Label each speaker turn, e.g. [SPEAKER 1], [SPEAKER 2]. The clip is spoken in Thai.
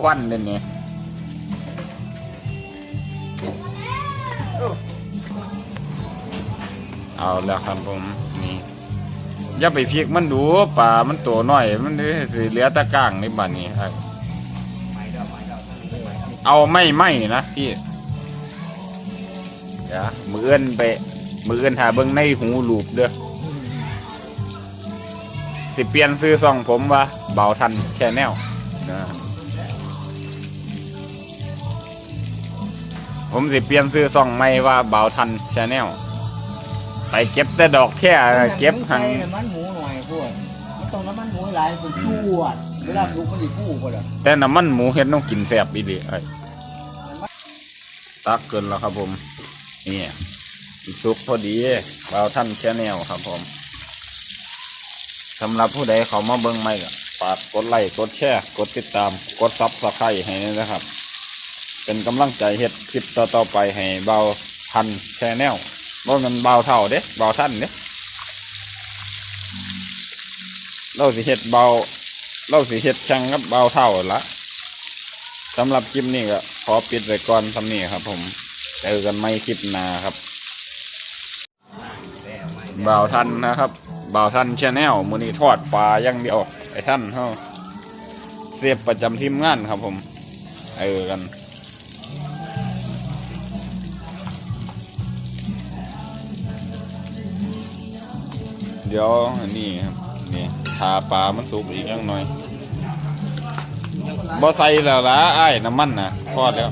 [SPEAKER 1] วันเลยเนี่ยเอาแล้วครับผม นี่อย่าไปพลิกมันดูป่ามันตัวน้อย มันสิเหลือตะก้างในบ้านนี้ครับเอาไม่ไม่นะพี่เดี๋ยวมือเอื้นไปมือเอื้นหาเบิ้งในหูลูบเด้อสิเปลี่ยนซื้อซองผมว่าเบาทันแชนแนลนะ ผมสิเปลี่ยนซื้อซองไม่ว่าเบาทันแชนแนลไปเก็บแต่ดอกแค่เก็บหัง
[SPEAKER 2] ใส่น้ำมันหมูหน่อยพวกมันต้องน้ำมันหมูหลายเป็นจวดเวลาสุกมันดิฟูกว่าเด้อ
[SPEAKER 1] แต่น้ำมันหมูเฮ็ดต้องกินแซ่บอีหลีไอ้ยตักเกินแล้วครับผม นี่สุกพอดีเบาท่านแชนแนลครับผมสำหรับผู้ใดเขามาเบิ่งไม่ก็ฝากกดไลค์กดแชร์ กดติดตาม กดซับสไครต์ให้นะครับ เป็นกำลังใจเฮ็ดคลิปต่อๆไปให้เบาทันแชแนลบ่แมันเบาเท่าเด้เบาท่านเด้เราสิเฮ็ดเบาเราสิเฮ็ดแข่งกับเบาเท่าละสำหรับคลิปนี้ก็ขอปิดไว้ก่อนทำนี้ครับ ผมเจอกันไม่คลิปหน้าครับเบาทันนะครับเบาทันแชแนลมือนี้ทอดปลาย่างเดียวไอ้ท่านเฮาเสียบประจำทีมงานครับผม เออกัน เดี๋ยวอันนี้ครับนี่ทาปลามันสุกอีกย่งหน่อยบ่ใส่แล้วละไอ้ายน้ำมันนะทอดแล้ว